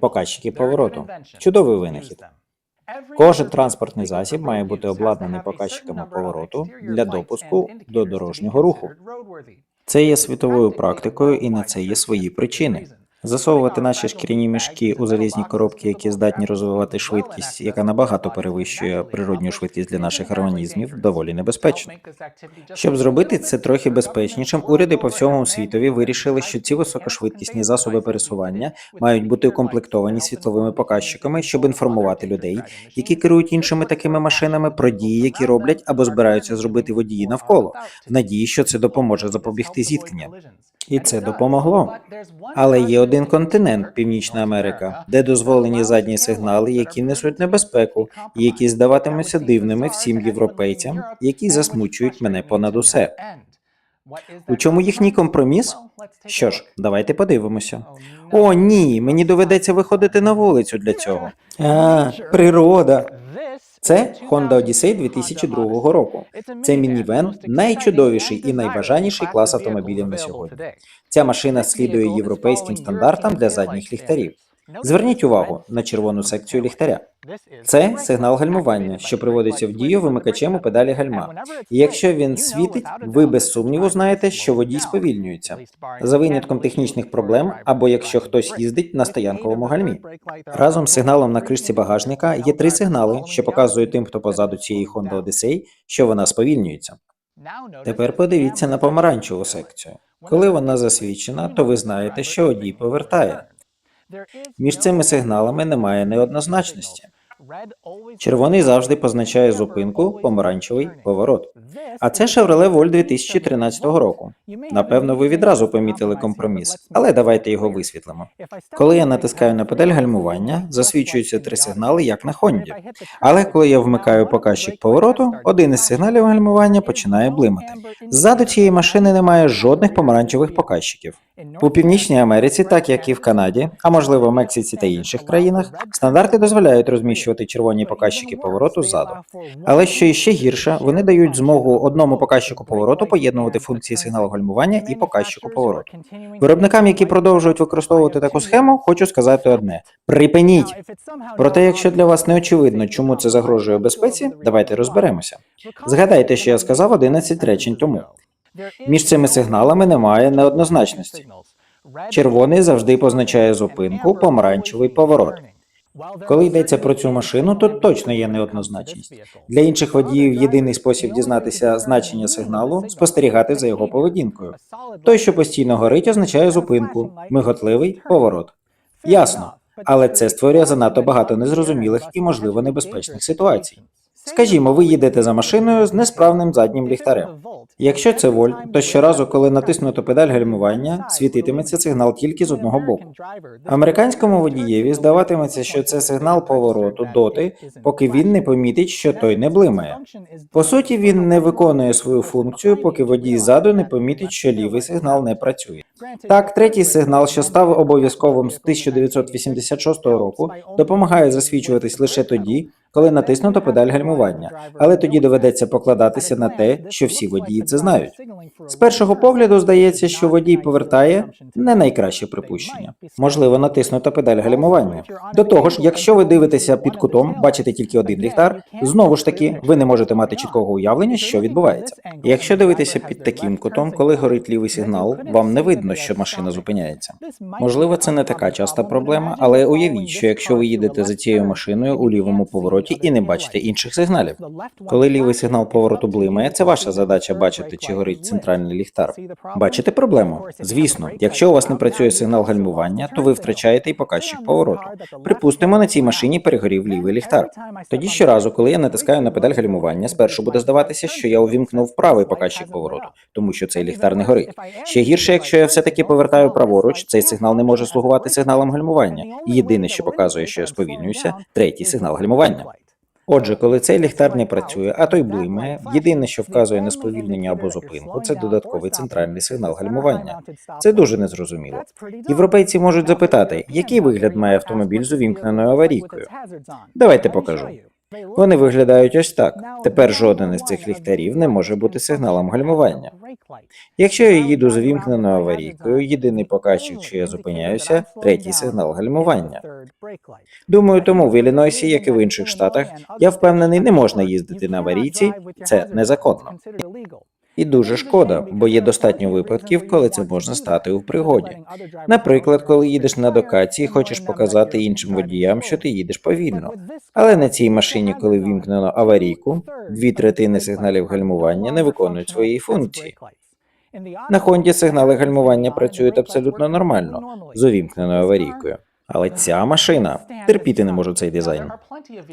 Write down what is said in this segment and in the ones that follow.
Показчики повороту. Чудовий винахід. Кожен транспортний засіб має бути обладнаний показчиками повороту для допуску до дорожнього руху. Це є світовою практикою, і на це є свої причини. Засовувати наші шкіряні мішки у залізні коробки, які здатні розвивати швидкість, яка набагато перевищує природню швидкість для наших організмів, доволі небезпечно. Щоб зробити це трохи безпечнішим, уряди по всьому світові вирішили, що ці високошвидкісні засоби пересування мають бути укомплектовані світловими показчиками, щоб інформувати людей, які керують іншими такими машинами, про дії, які роблять або збираються зробити водії навколо, в надії, що це допоможе запобігти зіткненням. І це допомогло. Але є один континент, Північна Америка, де дозволені задні сигнали, які несуть небезпеку, і які здаватимуться дивними всім європейцям, які засмучують мене понад усе. У чому їхній компроміс? Що ж, давайте подивимося. О, ні, мені доведеться виходити на вулицю для цього. А, природа. Це Honda Odyssey 2002 року. Це мінівен найчудовіший і найбажаніший клас автомобілів на сьогодні. Ця машина слідує європейським стандартам для задніх ліхтарів. Зверніть увагу на червону секцію ліхтаря. Це сигнал гальмування, що приводиться в дію вимикачем у педалі гальма. І якщо він світить, ви без сумніву знаєте, що водій сповільнюється. За винятком технічних проблем, або якщо хтось їздить на стоянковому гальмі. Разом з сигналом на кришці багажника є три сигнали, що показують тим, хто позаду цієї Honda Odyssey, що вона сповільнюється. Тепер подивіться на помаранчеву секцію. Коли вона засвідчена, то ви знаєте, що водій повертає. Між цими сигналами немає неоднозначності. Червоний завжди позначає зупинку, помаранчевий поворот. А це Chevrolet Volt 2013 року. Напевно, ви відразу помітили компроміс, але давайте його висвітлимо. Коли я натискаю на педаль гальмування, засвічуються три сигнали, як на Хонді. Але коли я вмикаю показчик повороту, один із сигналів гальмування починає блимати. Ззаду цієї машини немає жодних помаранчевих показчиків. У Північній Америці, так як і в Канаді, а можливо в Мексиці та інших країнах, стандарти дозволяють розміщувати червоні показчики повороту ззаду. Але що іще гірше, вони дають змогу одному показчику повороту поєднувати функції сигналу гальмування і показчику повороту. Виробникам, які продовжують використовувати таку схему, хочу сказати одне: припиніть. Проте, якщо для вас не очевидно, чому це загрожує безпеці, давайте розберемося. Згадайте, що я сказав 11 речень тому. Між цими сигналами немає неоднозначності. Червоний завжди позначає зупинку, помаранчевий поворот. Коли йдеться про цю машину, то точно є неоднозначність. Для інших водіїв єдиний спосіб дізнатися значення сигналу спостерігати за його поведінкою. Той, що постійно горить, означає зупинку, миготливий поворот. Ясно, але це створює занадто багато незрозумілих і, можливо, небезпечних ситуацій. Скажімо, ви їдете за машиною з несправним заднім ліхтарем. Якщо це вольт, то щоразу, коли натиснуто педаль гальмування, світитиметься сигнал тільки з одного боку. Американському водієві здаватиметься, що це сигнал повороту доти, поки він не помітить, що той не блимає. По суті, він не виконує свою функцію, поки водій ззаду не помітить, що лівий сигнал не працює. Так, третій сигнал, що став обов'язковим з 1986 року, допомагає засвічуватись лише тоді, коли натиснуто педаль гальмування, але тоді доведеться покладатися на те, що всі водії це знають. З першого погляду здається, що водій повертає не найкраще припущення. Можливо, натиснута педаль гальмування. До того ж, якщо ви дивитеся під кутом, бачите тільки один ліхтар, знову ж таки, ви не можете мати чіткого уявлення, що відбувається. Якщо дивитися під таким кутом, коли горить лівий сигнал, вам не видно, що машина зупиняється. Можливо, це не така часта проблема, але уявіть, що якщо ви їдете за цією машиною у лівому повороті і не бачите інших сигналів. Коли лівий сигнал повороту блимає, це ваша задача бачити, чи горить центральний ліхтар. Бачите проблему? Звісно, якщо у вас не працює сигнал гальмування, то ви втрачаєте і показчик повороту. Припустимо, на цій машині перегорів лівий ліхтар. Тоді щоразу, коли я натискаю на педаль гальмування, спершу буде здаватися, що я увімкнув правий показчик повороту, тому що цей ліхтар не горить. Ще гірше, якщо я все-таки повертаю праворуч, цей сигнал не може слугувати сигналом гальмування. Єдине, що показує, що я сповільнююся, третій сигнал гальмування. Отже, коли цей ліхтар не працює, а той блимає, єдине, що вказує на сповільнення або зупинку, це додатковий центральний сигнал гальмування. Це дуже незрозуміло. Європейці можуть запитати, який вигляд має автомобіль з увімкненою аварійкою. Давайте покажу. Вони виглядають ось так. Тепер жоден із цих ліхтарів не може бути сигналом гальмування. Якщо я їду з увімкненою аварійкою, єдиний показчик, що я зупиняюся, третій сигнал гальмування. Думаю, тому в Іллінойсі, як і в інших штатах, я впевнений, не можна їздити на аварійці, це незаконно. І дуже шкода, бо є достатньо випадків, коли це можна стати у пригоді. Наприклад, коли їдеш на докаці і хочеш показати іншим водіям, що ти їдеш повільно. Але на цій машині, коли вімкнено аварійку, дві третини сигналів гальмування не виконують своєї функції. На Хонді сигнали гальмування працюють абсолютно нормально з увімкненою аварійкою. Але ця машина терпіти не можу цей дизайн.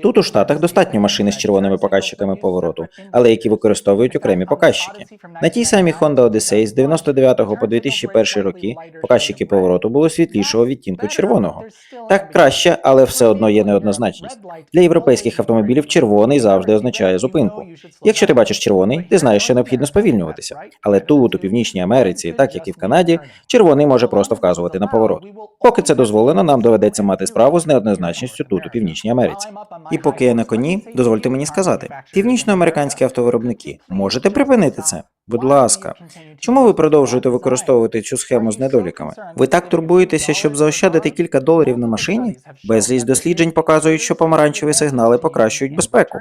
Тут у Штатах достатньо машини з червоними показчиками повороту, але які використовують окремі показчики. На тій самій Honda Odyssey з 99 по 2001 роки показчики повороту були світлішого відтінку червоного. Так краще, але все одно є неоднозначність. Для європейських автомобілів червоний завжди означає зупинку. Якщо ти бачиш червоний, ти знаєш, що необхідно сповільнюватися. Але тут, у Північній Америці, так як і в Канаді, червоний може просто вказувати на поворот. Поки це дозволено, нам доведеться мати справу з неоднозначністю тут, у Північній Америці. І поки я на коні, дозвольте мені сказати, північноамериканські автовиробники, можете припинити це? Будь ласка, чому ви продовжуєте використовувати цю схему з недоліками? Ви так турбуєтеся, щоб заощадити кілька доларів на машині? Безліч досліджень показують, що помаранчеві сигнали покращують безпеку.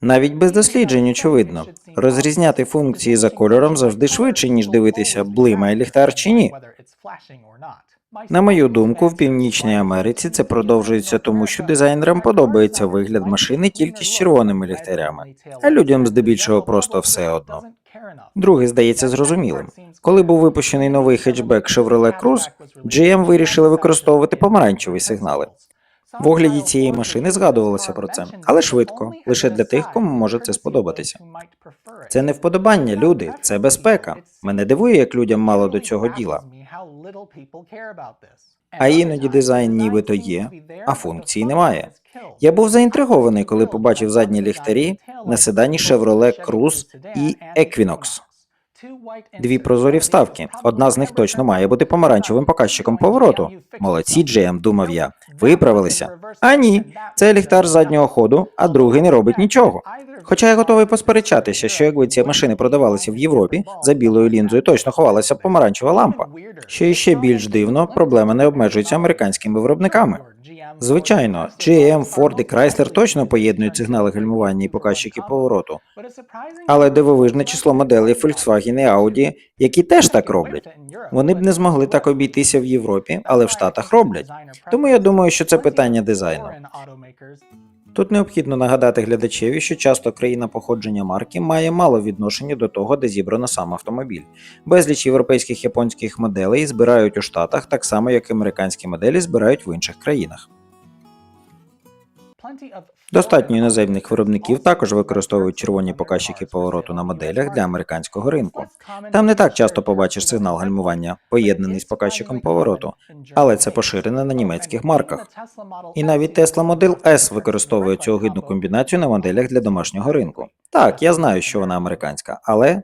Навіть без досліджень, очевидно, розрізняти функції за кольором завжди швидше, ніж дивитися, блимає ліхтар чи ні. На мою думку, в Північній Америці це продовжується тому, що дизайнерам подобається вигляд машини тільки з червоними ліхтарями, а людям здебільшого просто все одно. Друге здається зрозумілим. Коли був випущений новий хетчбек Chevrolet Cruze, GM вирішили використовувати помаранчеві сигнали. В огляді цієї машини згадувалося про це, але швидко, лише для тих, кому може це сподобатися. Це не вподобання, люди, це безпека. Мене дивує, як людям мало до цього діла. А іноді дизайн нібито є, а функції немає. Я був заінтригований, коли побачив задні ліхтарі на седані Chevrolet Cruze і Equinox. Дві прозорі вставки. Одна з них точно має бути помаранчевим показчиком повороту. Молодці, GM, думав я. Виправилися. А ні, це ліхтар заднього ходу, а другий не робить нічого. Хоча я готовий посперечатися, що якби ці машини продавалися в Європі, за білою лінзою точно ховалася помаранчева лампа. Що іще більш дивно, проблема не обмежується американськими виробниками. Звичайно, GM, Ford і Chrysler точно поєднують сигнали гальмування і показчики повороту, але дивовижне число моделей Volkswagen і Audi, які теж так роблять. Вони б не змогли так обійтися в Європі, але в Штатах роблять. Тому я думаю, що це питання дизайну. Тут необхідно нагадати глядачеві, що часто країна походження марки має мало відношення до того, де зібрано сам автомобіль. Безліч європейських японських моделей збирають у Штатах так само, як американські моделі збирають в інших країнах. Достатньо іноземних виробників також використовують червоні показчики повороту на моделях для американського ринку. Там не так часто побачиш сигнал гальмування, поєднаний з показчиком повороту, але це поширено на німецьких марках. І навіть Tesla Model S використовує цю огидну комбінацію на моделях для домашнього ринку. Так, я знаю, що вона американська, але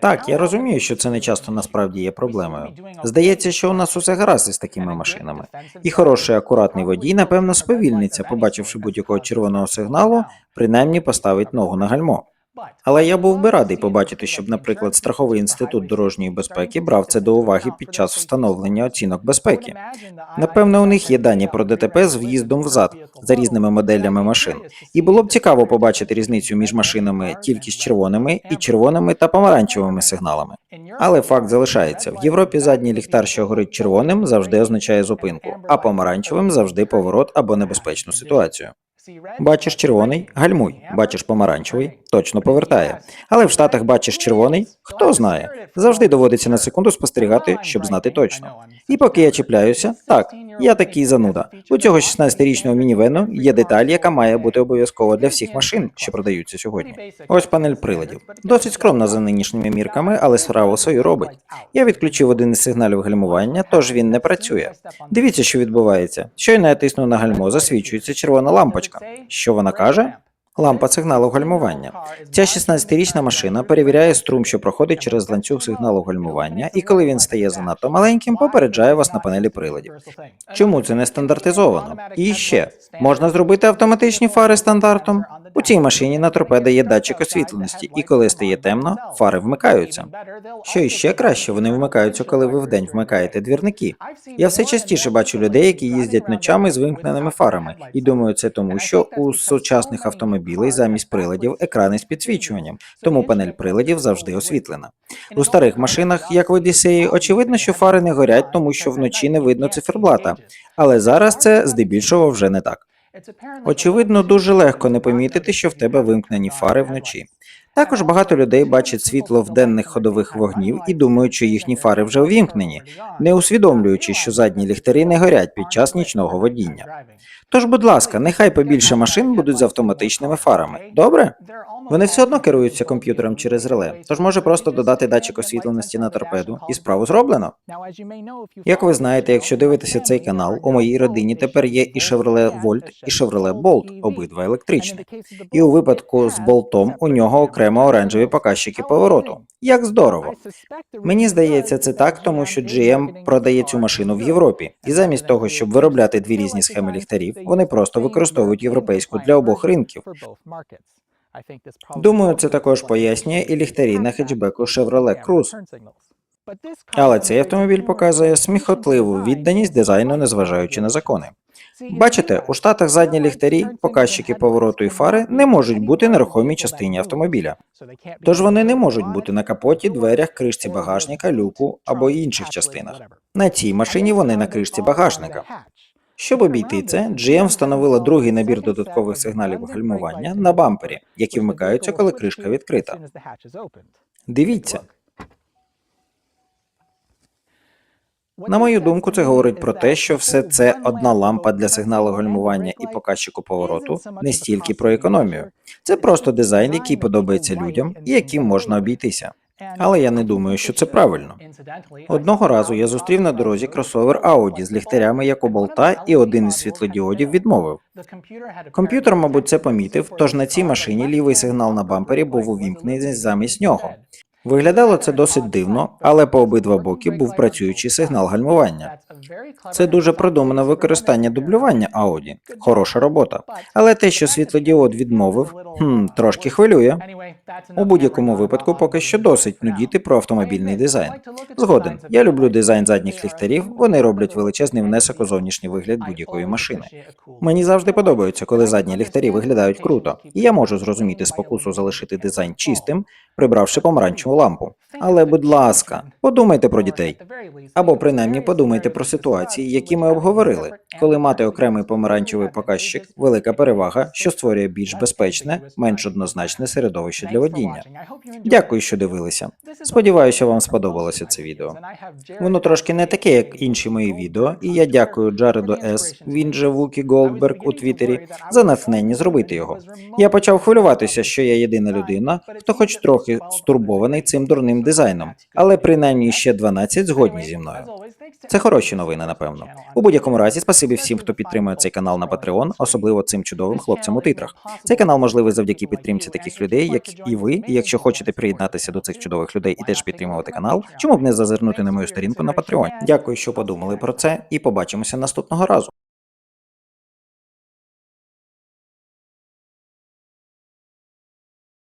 так, я розумію, що це не часто насправді є проблемою. Здається, що у нас усе гаразд із такими машинами. І хороший акуратний водій, напевно, сповільниться, побачивши будь-якого червоного сигналу, принаймні поставить ногу на гальмо. Але я був би радий побачити, щоб, наприклад, страховий інститут дорожньої безпеки брав це до уваги під час встановлення оцінок безпеки. Напевно, у них є дані про ДТП з в'їздом взад за різними моделями машин, і було б цікаво побачити різницю між машинами тільки з червоними і червоними та помаранчевими сигналами. Але факт залишається: в Європі задній ліхтар, що горить червоним, завжди означає зупинку, а помаранчевим завжди поворот або небезпечну ситуацію. Бачиш червоний, гальмуй. Бачиш помаранчевий, точно повертає. Але в Штатах бачиш червоний, хто знає. Завжди доводиться на секунду спостерігати, щоб знати точно. І поки я чіпляюся, так, я такий зануда. У цього 16-річного мінівену є деталь, яка має бути обов'язково для всіх машин, що продаються сьогодні. Ось панель приладів. Досить скромна за нинішніми мірками, але справу свою робить. Я відключив один із сигналів гальмування, тож він не працює. Дивіться, що відбувається. Щойно я тисну на гальмо, засвічується червона лампочка. Що вона каже? Лампа сигналу гальмування. Ця 16-річна машина перевіряє струм, що проходить через ланцюг сигналу гальмування, і коли він стає занадто маленьким, попереджає вас на панелі приладів. Чому це не стандартизовано? І ще можна зробити автоматичні фари стандартом. У цій машині на торпеда є датчик освітленості, і коли стає темно, фари вмикаються. Що іще краще, вони вмикаються, коли ви вдень вмикаєте двірники. Я все частіше бачу людей, які їздять ночами з вимкненими фарами, і думаю, це тому, що у сучасних автомобілей замість приладів екрани з підсвічуванням, тому панель приладів завжди освітлена. У старих машинах, як в Одіссеї, очевидно, що фари не горять, тому що вночі не видно циферблата, але зараз це здебільшого вже не так. Очевидно, дуже легко не помітити, що в тебе вимкнені фари вночі. Також багато людей бачать світло в денних ходових вогнів і думають, що їхні фари вже увімкнені, не усвідомлюючи, що задні ліхтарі не горять під час нічного водіння. Тож, будь ласка, нехай побільше машин будуть з автоматичними фарами. Добре? Вони все одно керуються комп'ютером через реле, тож може просто додати датчик освітленості на торпеду, і справу зроблено. Як ви знаєте, якщо дивитеся цей канал, у моїй родині тепер є і Chevrolet Volt, і Chevrolet Bolt, обидва електричні. І у випадку з болтом у нього окремо оранжеві показчики повороту. Як здорово! Мені здається, це так, тому що GM продає цю машину в Європі, і замість того, щоб виробляти дві різні схеми ліхтарів, вони просто використовують європейську для обох ринків. Думаю, це також пояснює і ліхтарі на хетчбеку Chevrolet Cruze. Але цей автомобіль показує сміхотливу відданість дизайну, незважаючи на закони. Бачите, у штатах задні ліхтарі, показчики повороту і фари не можуть бути нерухомій частині автомобіля. Тож вони не можуть бути на капоті, дверях, кришці багажника, люку або інших частинах. На цій машині вони на кришці багажника. Щоб обійти це, GM встановила другий набір додаткових сигналів гальмування на бампері, які вмикаються, коли кришка відкрита. Дивіться. На мою думку, це говорить про те, що все це одна лампа для сигналу гальмування і показчику повороту, не стільки про економію. Це просто дизайн, який подобається людям і яким можна обійтися. Але я не думаю, що це правильно. Одного разу я зустрів на дорозі кросовер Audi з ліхтарями як у болта, і один із світлодіодів відмовив. Комп'ютер, мабуть, це помітив, тож на цій машині лівий сигнал на бампері був увімкнений замість нього. Виглядало це досить дивно, але по обидва боки був працюючий сигнал гальмування. Це дуже продумане використання дублювання Audi. Хороша робота. Але те, що світлодіод відмовив, хм, трошки хвилює. У будь-якому випадку поки що досить нудіти про автомобільний дизайн. Згоден, я люблю дизайн задніх ліхтарів, вони роблять величезний внесок у зовнішній вигляд будь-якої машини. Мені завжди подобається, коли задні ліхтарі виглядають круто, і я можу зрозуміти спокусу залишити дизайн чистим, прибравши помаранчеву лампу. Але, будь ласка, подумайте про дітей. Або принаймні подумайте про ситуації, які ми обговорили, коли мати окремий помаранчевий показчик велика перевага, що створює більш безпечне, менш однозначне середовище для водіння. Дякую, що дивилися. Сподіваюся, вам сподобалося це відео. Воно трошки не таке, як інші мої відео, і я дякую Джареду С. Він же Вукі Голдберг у Твіттері за натхнення зробити його. Я почав хвилюватися, що я єдина людина, хто хоч трохи стурбований цим дурним дизайном, але принаймні ще 12 згодні зі мною. Це хороші новини, напевно. У будь-якому разі, спасибі всім, хто підтримує цей канал на Patreon, особливо цим чудовим хлопцям у титрах. Цей канал можливий завдяки підтримці таких людей, як і ви. І якщо хочете приєднатися до цих чудових людей і теж підтримувати канал, чому б не зазирнути на мою сторінку на Patreon? Дякую, що подумали про це, і побачимося наступного разу.